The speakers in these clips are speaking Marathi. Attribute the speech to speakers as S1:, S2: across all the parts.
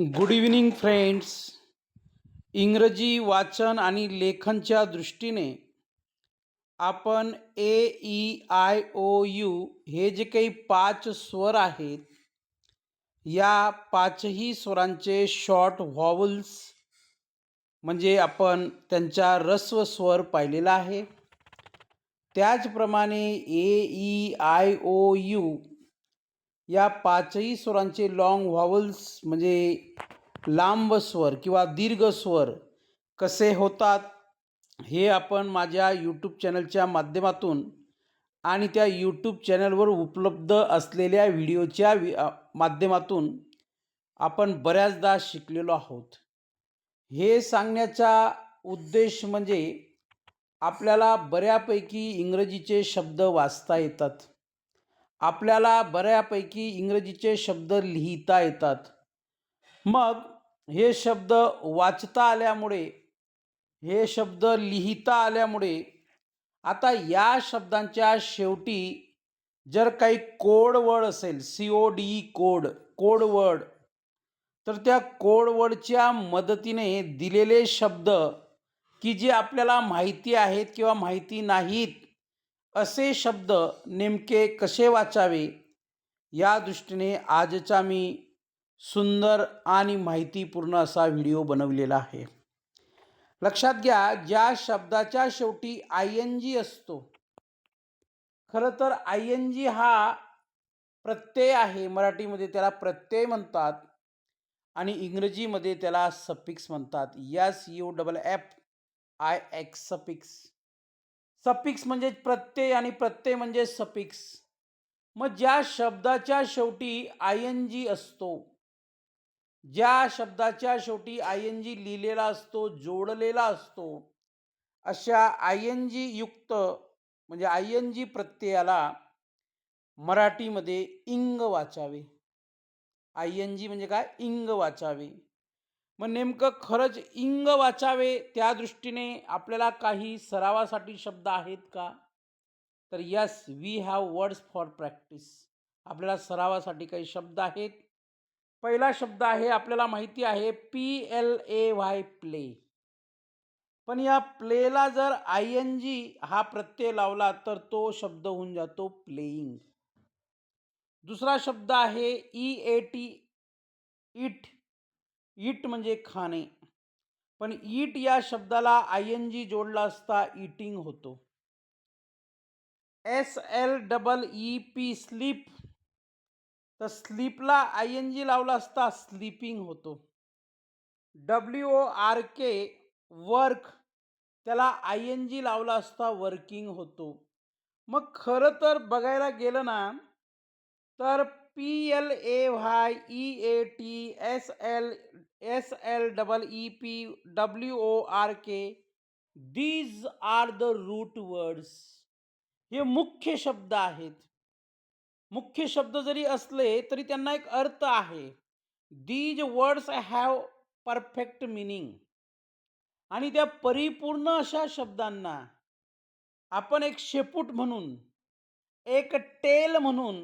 S1: गुड इव्हिनिंग फ्रेंड्स इंग्रजी वाचन आणि लेखनच्या दृष्टीने आपण A E I O U हे जे काही पाच स्वर आहेत या पाचही स्वरांचे शॉर्ट व्हॉवल्स म्हणजे आपण त्यांचा रस्व स्वर पाहिलेला आहे. त्याचप्रमाणे A E I O U या पाचही स्वरांचे लाँग व्हॉवल्स म्हणजे लांब स्वर किंवा दीर्घ स्वर कसे होतात हे आपण माझ्या यूट्यूब चॅनलच्या माध्यमातून आणि त्या यूट्यूब चॅनलवर उपलब्ध असलेल्या व्हिडिओच्या वि माध्यमातून आपण बऱ्याचदा शिकलेलो आहोत. हे सांगण्याचा उद्देश म्हणजे आपल्याला बऱ्यापैकी इंग्रजीचे शब्द वाचता येतात. आपल्याला बऱ्यापैकी इंग्रजीचे शब्द लिहिता येतात. मग हे शब्द वाचता आल्यामुळे हे शब्द लिहिता आल्यामुळे आता या शब्दांच्या शेवटी जर काही कोड वर्ड असेल C O D code code word तर त्या कोड वर्डच्या मदतीने दिलेले शब्द की जे आपल्याला माहिती आहेत किंवा माहिती नाहीत असे शब्द नेमके कसे वाचावे? या दृष्टीने आजचा मी सुंदर आणि माहितीपूर्ण असा व्हिडिओ बनवलेला आहे. लक्षात घ्या ज्या शब्दाच्या शेवटी आय एन जी असतो खरं तर आय एन जी हा प्रत्यय आहे. मराठीमध्ये त्याला प्रत्यय म्हणतात आणि इंग्रजीमध्ये त्याला सपिक्स म्हणतात. S U double F I X suffix suffix म्हणजे प्रत्यय आणि प्रत्यय म्हणजे सपिक्स मग ज्या शब्दाच्या शेवटी आय एन जी असतो ज्या शब्दाच्या शेवटी आय एन जी लिहिलेला असतो जोडलेला असतो अशा आय एन जी युक्त म्हणजे आय एन जी प्रत्ययाला मराठीमध्ये इंग वाचावे. आय एन जी म्हणजे काय? इंग वाचावे. मग नेमकं खरंच इंग वाचावे त्या दृष्टीने आपल्याला काही सरावासाठी शब्द आहेत का? तर yes we have words for practice आपल्याला सरावासाठी काही शब्द आहेत? पहिला शब्द आहे आपल्याला माहिती आहे P L A Y play पण या प्लेला जर आय एन जी हा प्रत्यय लावला तर तो शब्द होऊन जातो प्लेईंग दुसरा शब्द आहे E A T eat eat म्हणजे खाणे. पण इट या शब्दाला आय एन जी जोडला असता इटिंग होतो. S L double E P sleep तर स्लीपला आय एन जी लावला असता स्लीपिंग होतो. W O R K work त्याला आय एन जी लावला असता वर्किंग होतो. मग खरं तर बघायला गेलं ना तर P L A Y E A T S L S L double E P W O R K these are the root words हे मुख्य शब्द आहेत. मुख्य शब्द जरी असले तरी त्यांना एक अर्थ आहे. These words have perfect meaning आणि त्या परिपूर्ण अशा शब्दांना आपण एक शेपूट म्हणून एक टेल म्हणून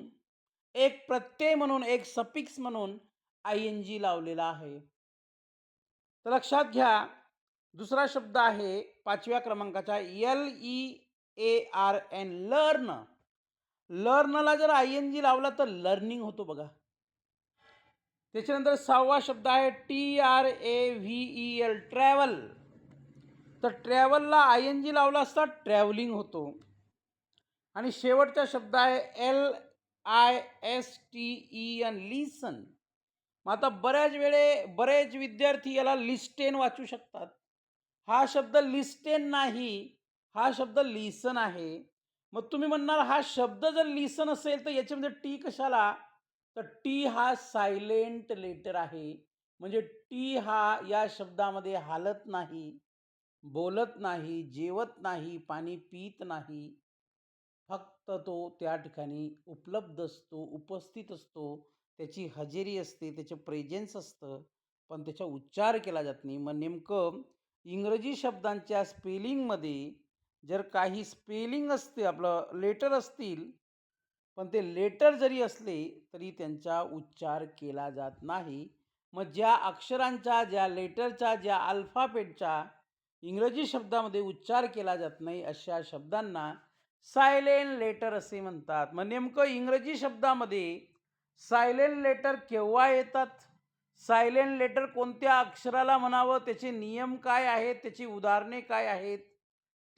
S1: एक प्रत्यय म्हणून एक सपिक्स म्हणून आय एन जी लावलेला आहे. तर लक्षात घ्या दुसरा शब्द आहे पाचव्या क्रमांकाचा L E A R N learn. लर्नला जर आय एन जी लावला तर लर्निंग होतो बघा. त्याच्यानंतर सहावा शब्द आहे T R A V E L travel. तर ट्रॅव्हलला आय एन जी लावला असता ट्रॅव्हलिंग होतो. आणि शेवटचा शब्द आहे L I S T E N listen मग आता बऱ्याच वेळे बरेच विद्यार्थी याला लिस्टेन वाचू शकतात. हा शब्द लिस्टेन नाही हा शब्द लिसन आहे. मग तुम्ही म्हणणार हा शब्द जर लिसन असेल तर याच्यामध्ये टी कशाला? तर टी हा सायलेंट लेटर आहे. म्हणजे टी हा या शब्दामध्ये हालत नाही बोलत नाही जेवत नाही पाणी पित नाही. फक्त तो त्या ठिकाणी उपलब्ध असतो उपस्थित असतो. त्याची हजेरी असते त्याचं प्रेझेन्स असतं पण त्याचा उच्चार केला जात नाही. मग नेमकं इंग्रजी शब्दांच्या स्पेलिंगमध्ये जर काही स्पेलिंग असते आपलं लेटर असतील पण ते लेटर जरी असले तरी त्यांचा उच्चार केला जात नाही. मग ज्या अक्षरांच्या ज्या लेटरच्या ज्या अल्फाबेटचा इंग्रजी शब्दामध्ये उच्चार केला जात नाही अशा शब्दांना सायलेंट लेटर असे म्हणतात. मग नेमकं इंग्रजी शब्दामध्ये सायलेंट लेटर केव्हा येतात? सायलेंट लेटर कोणत्या अक्षराला म्हणावं? त्याचे नियम काय आहेत? त्याची उदाहरणे काय आहेत?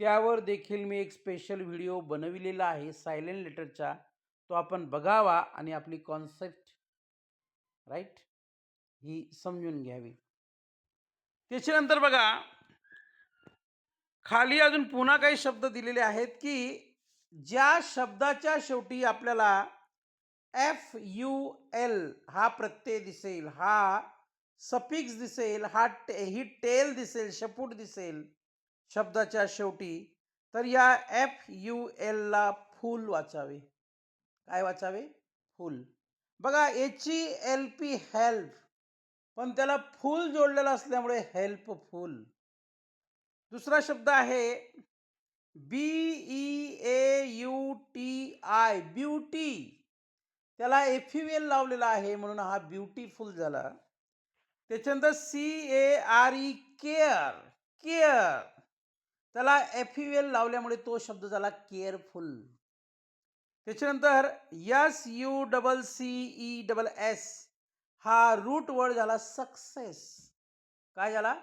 S1: त्यावर देखील मी एक स्पेशल व्हिडिओ बनविलेला आहे. सायलेंट लेटरचा तो आपण बघावा आणि आपली कॉन्सेप्ट राईट ही समजून घ्यावी. त्याच्यानंतर बघा खाली अजून पुन्हा काही शब्द दिलेले आहेत की ज्या शब्दाच्या शेवटी आपल्याला एफ यू एल हा प्रत्यय दिसेल हा सफिक्स दिसेल हा टे ही टेल दिसेल शपूट दिसेल शब्दाच्या शेवटी तर या एफ यू एलला फुल वाचावे. काय वाचावे? फुल. बघा H E L P help पण त्याला फुल जोडलेलं असल्यामुळे हेल्पफुल दुसरा शब्द आहे B E A U T I beauty त्याला एफ़ यू एल लावलेला आहे म्हणून हा ब्युटिफुल झाला. त्याच्यानंतर C A R E care care त्याला एफ़ यू एल लावल्यामुळे तो शब्द झाला केअरफुल त्याच्यानंतर S U double C E double S हा रूट वर्ड झाला सक्सेस काय झाला?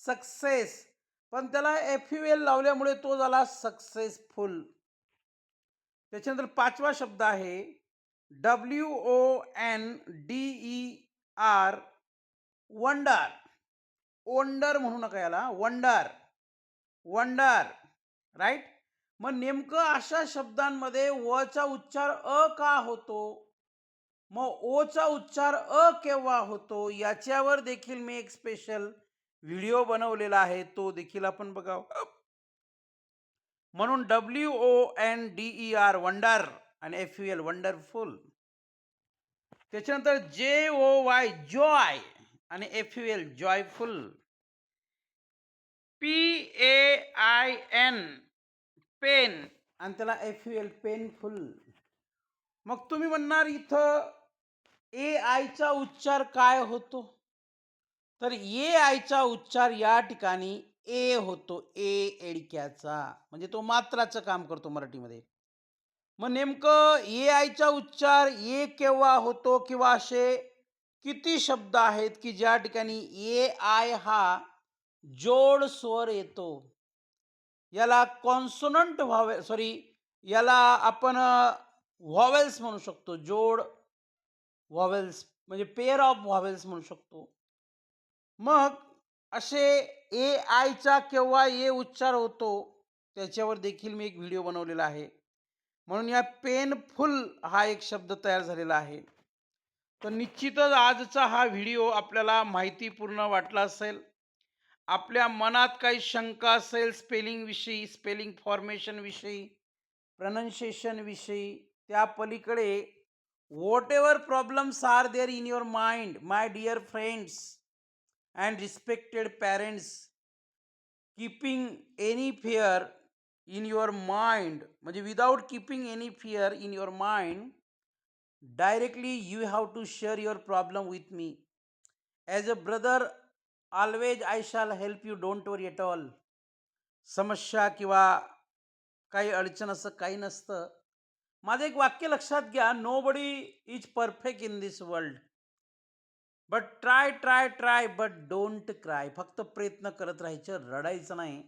S1: सक्सेस पण त्याला एफ यू एल लावल्यामुळे तो झाला सक्सेसफुल त्याच्यानंतर पाचवा शब्द आहे W O N D E R wonder wonder म्हणू नका याला वंडर वंडर राईट मग नेमकं अशा शब्दांमध्ये वचा उच्चार अ का होतो? मग ओचा उच्चार अ केव्हा होतो? याच्यावर देखील मी एक स्पेशल व्हिडिओ बनवलेला आहे तो देखील आपण बघावा. म्हणून W O N D E R wonder आणि एफ यू एल वंडरफुल त्याच्यानंतर जे ओ वाय जॉय आणि F U L joyful P A I N pain आणि त्याला एफ यू एल पेनफुल मग तुम्ही म्हणणार इथं ए आयचा उच्चार काय होतो? तर ए आयचा उच्चार या ठिकाणी ए होतो ए एडक्याचा. म्हणजे तो मात्राचं काम करतो मराठीमध्ये. मग नेमकं ए आयचा उच्चार ए केव्हा होतो किंवा असे किती शब्द आहेत की ज्या ठिकाणी ए आय हा जोड स्वर येतो? याला कॉन्सोनंट व्हावे सॉरी याला आपण व्हॉवेल्स म्हणू शकतो. जोड व्हॉवेल्स म्हणजे पेअर ऑफ व्हॉवेल्स म्हणू शकतो. मग असे ए आयचा केव्हा ए उच्चार होतो त्याच्यावर देखील मी एक व्हिडिओ बनवलेला आहे. म्हणून या पेनफुल हा एक शब्द तयार झालेला आहे. तर निश्चितच आजचा हा व्हिडिओ आपल्याला माहितीपूर्ण वाटला असेल. आपल्या मनात काही शंका असेल स्पेलिंगविषयी स्पेलिंग फॉर्मेशनविषयी प्रनन्शिएशनविषयी त्या पलीकडे whatever problems are there in your mind my dear friends and respected parents keeping any fear in your mind म्हणजे without keeping any fear in your mind directly you have to share your problem with me as a brother always I shall help you don't worry at all समस्या किंवा काही अडचण असं काही नसतं. माझं एक वाक्य लक्षात घ्या nobody is perfect in this world but try try try but don't cry फक्त प्रयत्न करत राहायचं रडायचं नाही.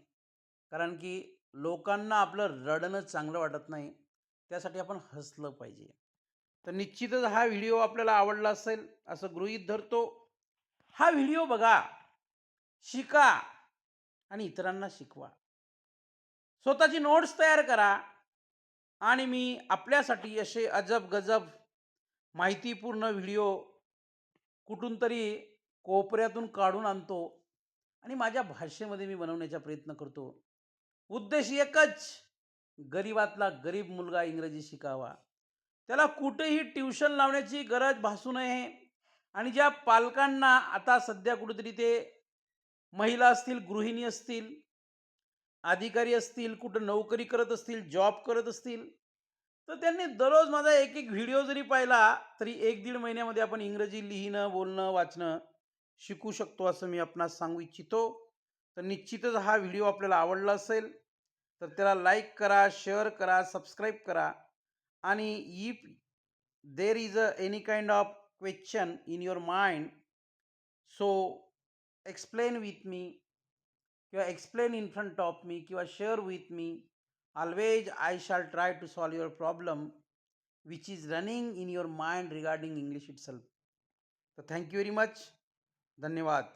S1: कारण की लोकांना आपलं रडणं चांगलं वाटत नाही. त्यासाठी आपण हसलं पाहिजे. तर निश्चितच हा व्हिडिओ आपल्याला आवडला असेल असं गृहीत धरतो. हा व्हिडिओ बघा. शिका आणि इतरांना शिकवा. स्वतःची नोट्स तयार करा आणि मी आपल्यासाठी असे अजब गजब माहितीपूर्ण व्हिडिओ कुठून तरी कोपऱ्यातून काढून आणतो आणि माझ्या भाषेमध्ये मी बनवण्याचा प्रयत्न करतो. उद्देश एकच गरीबातला गरीब मुलगा इंग्रजी शिकावा. त्याला कुठेही ट्युशन लावण्याची गरज भासू नये आणि ज्या पालकांना आता सध्या कुठेतरी ते महिला असतील गृहिणी असतील अधिकारी असतील कुठं नोकरी करत असतील जॉब करत असतील तर त्यांनी दररोज माझा एक एक व्हिडिओ जरी पाहिला तरी एक दीड महिन्यामध्ये आपण इंग्रजी लिहिणं बोलणं वाचणं शिकू शकतो असं मी आपणास सांगू इच्छितो. तर निश्चितच हा व्हिडिओ आपल्याला आवडला असेल तर त्याला लाईक करा शेअर करा सबस्क्राईब करा आणि if there is a any kind of question in your mind so explain with me किंवा explain in front of me किंवा share with me always I shall try to solve your problem which is running in your mind regarding English itself तर थँक्यू व्हेरी मच धन्यवाद